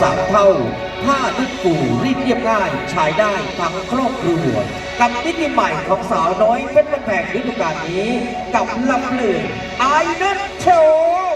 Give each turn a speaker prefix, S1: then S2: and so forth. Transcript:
S1: สามเท่าผ้าที่ปูรีดเรียบง่ายใช้ได้ทั้งครอบครัวกับนิติใหม่ของสาวน้อยเป็นแพงฤดูกาลนี้ กับลำเลืองไอเดนโชว์